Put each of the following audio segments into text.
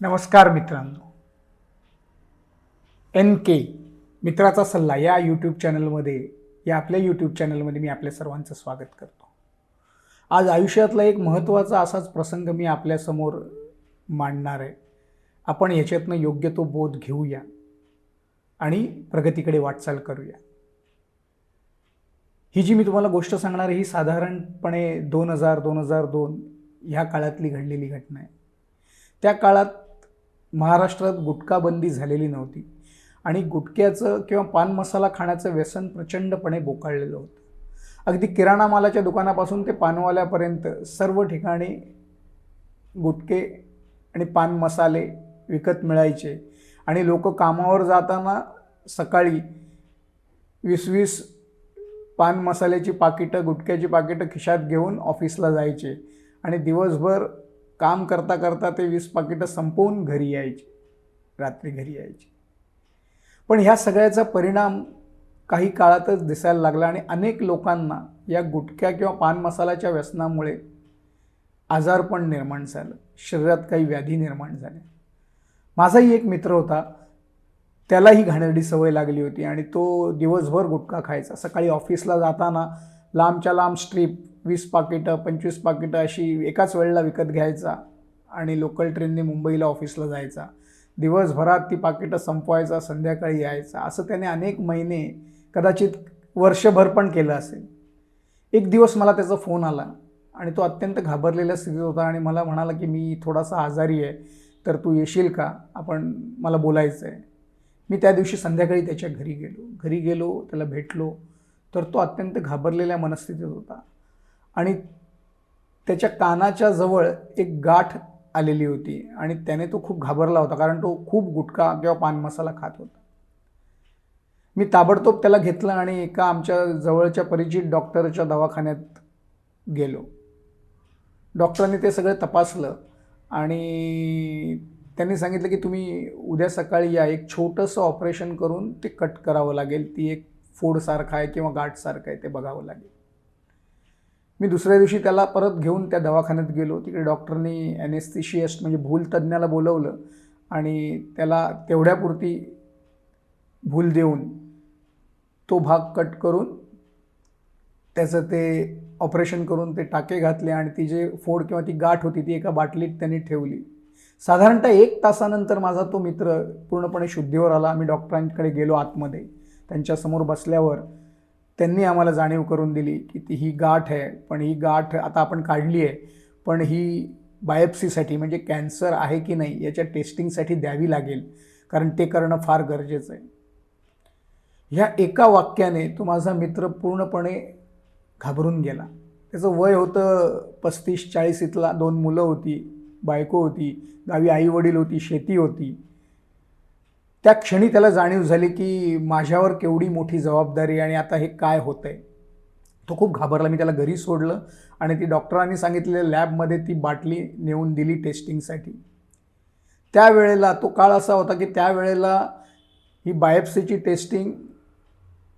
नमस्कार मित्रांनो. एन के मित्राचा सल्ला या यूट्यूब चॅनलमध्ये या आपल्या यूट्यूब चॅनलमध्ये मी आपल्या सर्वांचं स्वागत करतो. आज आयुष्यातला एक महत्त्वाचा असाच प्रसंग मी आपल्यासमोर मांडणार आहे. आपण याच्यातनं योग्य तो बोध घेऊया आणि प्रगतीकडे वाटचाल करूया. ही जी मी तुम्हाला गोष्ट सांगणार आहे ही साधारणपणे दोन हजार दोन हजार दोन ह्या काळातली घडलेली घटना आहे. त्या काळात महाराष्ट्रात गुटखाबंदी झालेली नव्हती. आणि गुटख्याचं किंवा पान मसाला खाण्याचं व्यसन प्रचंडपणे बोकाळलेलं होतं. अगदी किराणा मालाच्या दुकानापासून ते पानवाल्यापर्यंत सर्व ठिकाणी गुटके आणि पान मसाले विकत मिळायचे. आणि लोक कामावर जाताना सकाळी वीस वीस पान मसाल्याची पाकिटं गुटख्याची पाकिटं खिशात घेऊन ऑफिसला जायचे. आणि दिवसभर काम करता करता ते वीस पाकिटं संपवून घरी यायचे. रात्री घरी यायचे. पण ह्या सगळ्याचा परिणाम काही काळातच दिसायला लागला आणि अनेक लोकांना या गुटख्या किंवा पान मसाल्याच्या व्यसनामुळे आजारपण निर्माण झालं. शरीरात काही व्याधी निर्माण झाल्या. माझाही एक मित्र होता. त्यालाही घाणेरडी सवय लागली होती आणि तो दिवसभर गुटखा खायचा. सकाळी ऑफिसला जाताना लांबच्या लांब स्ट्रीप वीस पाकिटं पंचवीस पाकिटं अशी एकाच वेळेला विकत घ्यायचा आणि लोकल ट्रेनने मुंबईला ऑफिसला जायचा. दिवसभरात ती पाकिटं संपवायचा संध्याकाळी यायचा. असं त्याने अनेक महिने कदाचित वर्षभर पण केलं असेल. एक दिवस मला त्याचा फोन आला आणि तो अत्यंत घाबरलेल्या स्थितीत होता आणि मला म्हणाला की मी थोडासा आजारी आहे तर तू येशील का? आपण मला बोलायचं आहे मी त्या दिवशी संध्याकाळी त्याच्या घरी गेलो. घरी गेलो त्याला भेटलो. तर तो अत्यंत घाबरलेल्या मनस्थितीत होता. आणि त्याच्या कानाच्या जवळ एक गाठ आलेली होती आणि त्याने तो खूप घाबरला होता कारण तो खूप गुटखा किंवा पान मसाला खात होता. मी ताबडतोब त्याला घेतलं आणि एका आमच्या जवळच्या परिचित डॉक्टरच्या दवाखान्यात गेलो. डॉक्टरांनी ते सगळं तपासलं आणि त्यांनी सांगितलं की तुम्ही उद्या सकाळी या एक छोटंसं ऑपरेशन करून ते कट करावं लागेल. ती एक फोडसारखं आहे किंवा गाठसारखं आहे ते बघावं लागेल. मी दुसऱ्या दिवशी त्याला परत घेऊन त्या दवाखान्यात गेलो. तिकडे डॉक्टरनी ॲनेस्थिशियस्ट म्हणजे भूलतज्ज्ञाला बोलवलं आणि त्याला तेवढ्यापुरती भूल देऊन तो भाग कट करून त्याचं ते ऑपरेशन करून ते टाके घातले आणि ती जे फोड किंवा ती गाठ होती ती एका बाटलीत त्यांनी ठेवली. साधारणतः एक तासानंतर माझा तो मित्र पूर्णपणे शुद्धीवर आला. आम्ही डॉक्टरांकडे गेलो आतमध्ये. त्यांच्यासमोर बसल्यावर त्यांनी आम्हाला जाणीव करून दिली की ती ही गाठ आहे. पण ही गाठ आता आपण काढली आहे. पण ही बायोप्सीसाठी म्हणजे कॅन्सर आहे की नाही याच्या टेस्टिंगसाठी द्यावी लागेल. कारण ते करणं फार गरजेचं आहे. ह्या एका वाक्याने तो माझा मित्र पूर्णपणे घाबरून गेला. त्याचं वय होतं पस्तीस चाळीसीतला दोन मुलं होती. बायको होती गावी आई वडील होती शेती होती. त्या क्षणी त्याला जाणीव झाली की माझ्यावर केवढी मोठी जबाबदारी आणि आता हे काय होतं आहे तो खूप घाबरला. मी त्याला घरी सोडलं आणि ती डॉक्टरांनी सांगितलेल्या लॅबमध्ये ती बाटली नेऊन दिली टेस्टिंगसाठी. त्यावेळेला तो काळ असा होता की त्यावेळेला ही बायोप्सीची टेस्टिंग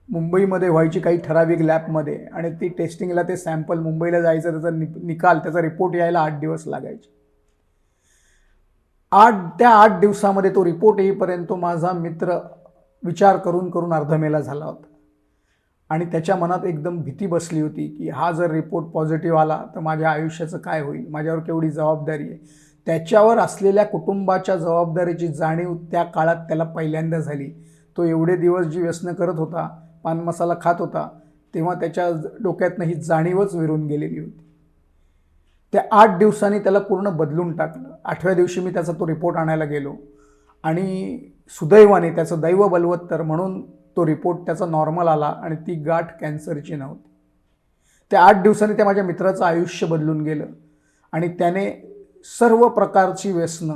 मुंबईमध्ये व्हायची काही ठराविक लॅबमध्ये आणि ती टेस्टिंगला ते सॅम्पल मुंबईला जायचं त्याचा नि निकाल त्याचा रिपोर्ट यायला आठ दिवस लागायचे. आठ त्या आठ दिवसामध्ये तो रिपोर्ट येईपर्यंत तो माझा मित्र विचार करून करून अर्धमेला झाला होता. आणि त्याच्या मनात एकदम भीती बसली होती की हा जर रिपोर्ट पॉझिटिव्ह आला तर माझ्या आयुष्याचं काय होईल? माझ्यावर केवढी जबाबदारी आहे? त्याच्यावर असलेल्या कुटुंबाच्या जबाबदारीची जाणीव त्या काळात त्याला पहिल्यांदा झाली. तो एवढे दिवस जी व्यसनं करत होता पान मसाला खात होता तेव्हा त्याच्या डोक्यातनं ही जाणीवच विरून गेलेली होती. त्या आठ दिवसांनी त्याला पूर्ण बदलून टाकलं. आठव्या दिवशी मी त्याचा तो रिपोर्ट आणायला गेलो. आणि सुदैवाने त्याचं दैव बलवत्तर म्हणून तो रिपोर्ट त्याचा नॉर्मल आला आणि ती गाठ कॅन्सरची नव्हती. त्या आठ दिवसांनी त्या माझ्या मित्राचं आयुष्य बदलून गेलं आणि त्याने सर्व प्रकारची व्यसनं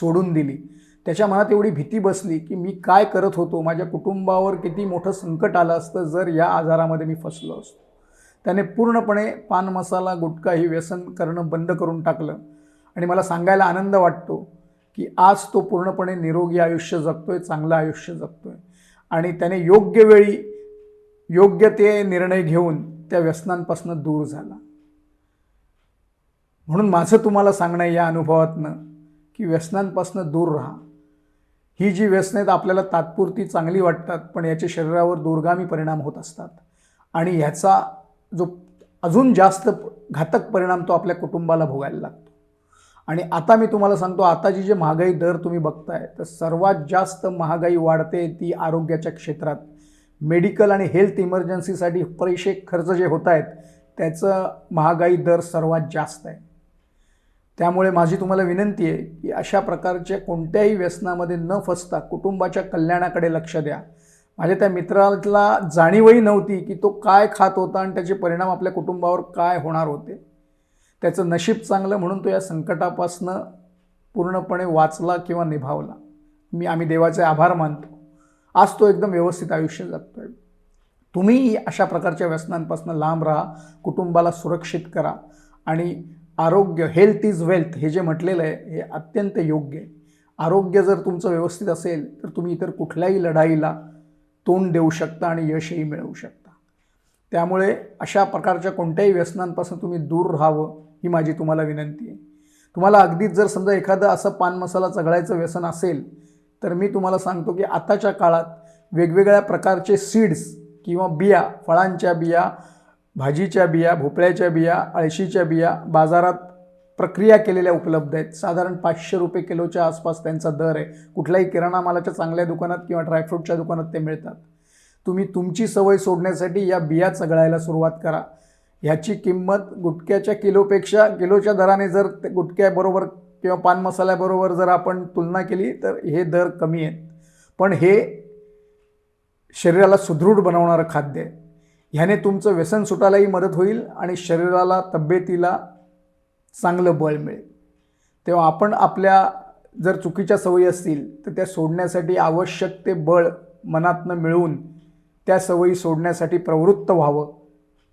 सोडून दिली. त्याच्या मनात एवढी भीती बसली की मी काय करत होतो? माझ्या कुटुंबावर किती मोठं संकट आलं असतं जर या आजारामध्ये मी फसलो असतो. त्याने पूर्णपणे पान मसाला गुटखा ही व्यसन करणं बंद करून टाकलं. आणि मला सांगायला आनंद वाटतो की आज तो पूर्णपणे निरोगी आयुष्य जगतोय चांगलं आयुष्य जगतोय. आणि त्याने योग्य वेळी योग्य ते निर्णय घेऊन त्या व्यसनांपासून दूर झाला. म्हणून माझं तुम्हाला सांगणं आहे या अनुभवातनं की व्यसनांपासून दूर राहा. ही जी व्यसनं आहेत आपल्याला तात्पुरती चांगली वाटतात पण याचे शरीरावर दूरगामी परिणाम होत असतात. आणि ह्याचा जो अजून जास्त घातक परिणाम तो आपल्या कुटुंबाला भोगायला लागतो. आणि आता मी तुम्हाला सांगतो आताची जे महागाई दर तुम्ही बघताय तर सर्वात जास्त महागाई वाढते ती आरोग्याच्या क्षेत्रात. मेडिकल आणि हेल्थ इमर्जन्सीसाठी पैसे खर्च जे होत आहेत त्याचं महागाई दर सर्वात जास्त आहे. त्यामुळे माझी तुम्हाला विनंती आहे की अशा प्रकारच्या कोणत्याही व्यसनामध्ये न फसता कुटुंबाच्या कल्याणाकडे लक्ष द्या. माझ्या त्या मित्राला जाणीवही नव्हती की तो काय खात होता आणि त्याचे परिणाम आपल्या कुटुंबावर काय होणार होते. त्याचं नशीब चांगलं म्हणून तो या संकटापासनं पूर्णपणे वाचला किंवा निभावला. मी आम्ही देवाचे आभार मानतो. आज तो एकदम व्यवस्थित आयुष्य जगतोय. तुम्ही अशा प्रकारच्या व्यसनांपासून लांब राहा कुटुंबाला सुरक्षित करा आणि आरोग्य हेल्थ इज वेल्थ हे जे म्हटलेलं आहे हे अत्यंत योग्य आहे. आरोग्य जर तुमचं व्यवस्थित असेल तर तुम्ही इतर कुठल्याही लढाईला तोंड देऊ शकता आणि यशही मिळवू शकता. त्यामुळे अशा प्रकारच्या कोणत्याही व्यसनांपासून तुम्ही दूर राहावं ही माझी तुम्हाला विनंती आहे. तुम्हाला अगदीच जर समजा एखादं असं पान मसाला चघळायचं व्यसन असेल तर मी तुम्हाला सांगतो की आताच्या काळात वेगवेगळ्या प्रकारचे सीड्स किंवा बिया फळांच्या बिया भाजीच्या बिया भोपळ्याच्या बिया अळशीच्या बिया बाजारात प्रक्रिया केलेल्या उपलब्ध आहेत. साधारण पाचशे रुपये किलोच्या आसपास त्यांचा दर आहे. कुठल्याही किराणा मालाच्या चांगल्या दुकानात किंवा ड्रायफ्रूटच्या दुकानात ते मिळतात. तुम्ही तुमची सवय सोडण्यासाठी या बिया चघळायला सुरुवात करा. ह्याची किंमत गुटख्याच्या किलोपेक्षा किलोच्या दराने जर ते गुटख्याबरोबर किंवा पान मसाल्याबरोबर जर आपण तुलना केली तर हे दर कमी आहेत. पण हे शरीराला सुदृढ बनवणारं खाद्य आहे. ह्याने तुमचं व्यसन सुटायलाही मदत होईल आणि शरीराला तब्येतीला चांगलं बळ मिळेल. तेव्हा आपण आपल्या जर चुकीच्या सवयी असतील तर त्या सोडण्यासाठी आवश्यक ते बळ मनातनं मिळवून त्या सवयी सोडण्यासाठी प्रवृत्त व्हावं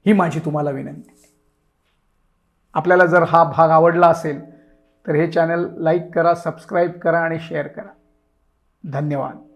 ही माझी तुम्हाला विनंती. आपल्याला जर हा भाग आवडला असेल तर हे चॅनल लाईक करा सबस्क्राईब करा आणि शेअर करा. धन्यवाद.